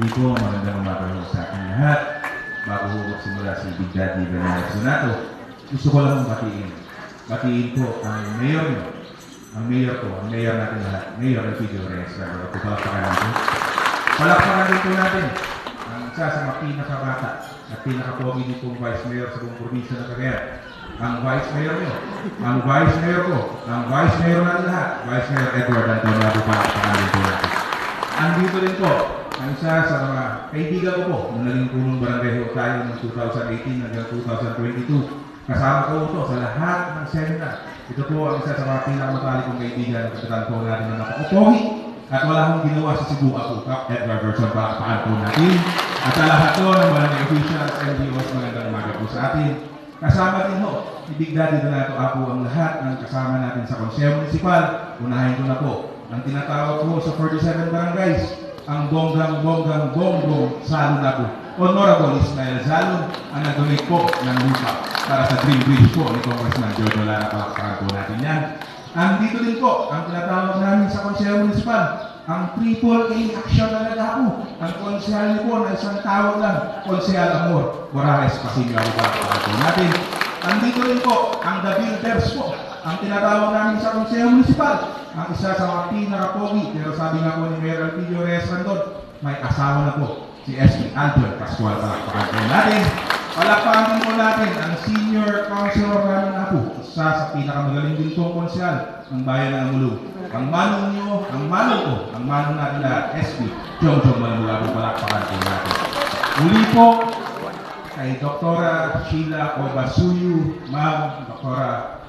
Dito, magandang umaga ho sa ating lahat. Bago ho magsimula si Big Daddy Bernardo Donato, gusto ko lang batiin. Batiin po ang mayor nyo. Ang mayor ko, ang mayor natin lahat. Mayor Elpidio Reyes. Bago ko palakpakan natin. Palakpakan din po natin ang isa sa mga pinakabata at pinakapogi nitong Vice Mayor sa buong probinsya ng Cagayan. Ang Vice Mayor nyo, ang Vice Mayor ko, ang Vice Mayor natin lahat, Vice Mayor Edward Antonio palakpakan din po natin. Andito rin po ang isa sa mga kaibigan ko po nung naging punong barangay ho tayo ng 2018 hanggang 2022. Kasama ko ito sa lahat ng seminar. Ito po ang isa sa mga pinakamatali kong kaibigan ng kapitan po natin na napakapogi at wala akong ginawa sa Cebu ako. Kap Edward Verson, palakpakan po natin. At sa lahat to ng mga officials, NGOs, magandang umaga po sa atin. Kasama din ho, si Big Daddy Donato Apo ang lahat ng kasama natin sa Konseho Municipal. Unahin ko na po ang tinatawag ko sa 47 barangays, ang bonggang bonggang bongbong Salon Apo. Honorable Ismael Salon ang nag-donate po ng lupa para sa Green Bridge po ni Congressman Jojo Lara. Palakpakan po natin yan. Andito din po ang tinatawag namin sa Konseho Municipal, ang Triple A Action na nagapo. Ang konsehal niyo po na isang tawag lang, Konsehal Amor Morales Pasilio. Palakpakan po natin. Andito rin po ang The Builders po, ang tinatawag namin sa Konseho Municipal. Ang isa sa mga pinaka-pogi, pero sabi nga po ni Mayor Alpidio Reyes Randon, may asawa na po, si SP Alton Pascual. Palakpakan po natin. Palakpakan po natin ang senior councilor namin na po, isa sa pinakamagaling din pong konsehal ng bayan ng Amulong. Ang manong nyo, ang manong ko, ang manong natin lahat, SP, Jong Jong Malamula po. Palakpakan natin. Muli po, kay Dr. Sheila Obasuyu, Ma'am, Dr.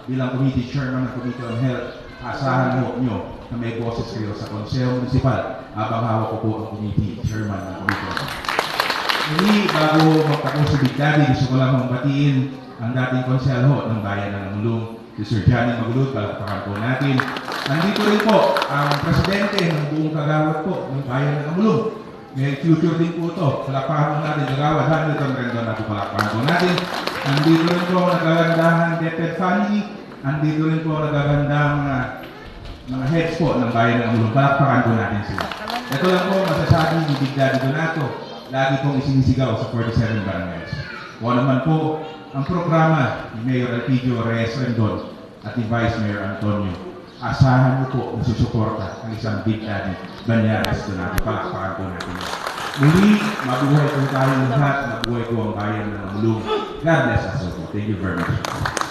bilang Committee Chairman ng Committee on Health, asahan mo nyo na may boses kayo sa Konseho Municipal habang hawak ko po ang Committee Chairman ng Committee on Health. Muli, bago magtapos si Big Daddy, gusto ko lang batiin ang dating konsehal ho ng bayan ng Amulong, si Sir Johnny Magulod, palakpakan po natin. Nandito rin po ang presidente ng buong kagawad po ng bayan ng Amulong. May future din po ito. Palakpakan po natin, kagawad, Hamilton Rendon na po palakpakan po natin. Nandito rin po ang nagagandahan Deped Family. Nandito rin po ang nagagandang mga, mga heads po ng bayan ng Amulong. Palakpakan po natin sila. Ito lang po masasabi ni Big Daddy Donato. Lagi pong isinisigaw sa 47 barangays. O naman po ang programa ni Mayor Elpidio Reyes Rendon at ni Vice Mayor Antonio. Asahan niyo po na susuporta ang isang Big Daddy Banyares Donato. Palakpakan po natin. Muli, mabuhay po tayo lahat. Mabuhay po ang bayan ng Mulong. God bless us all. Thank you very much.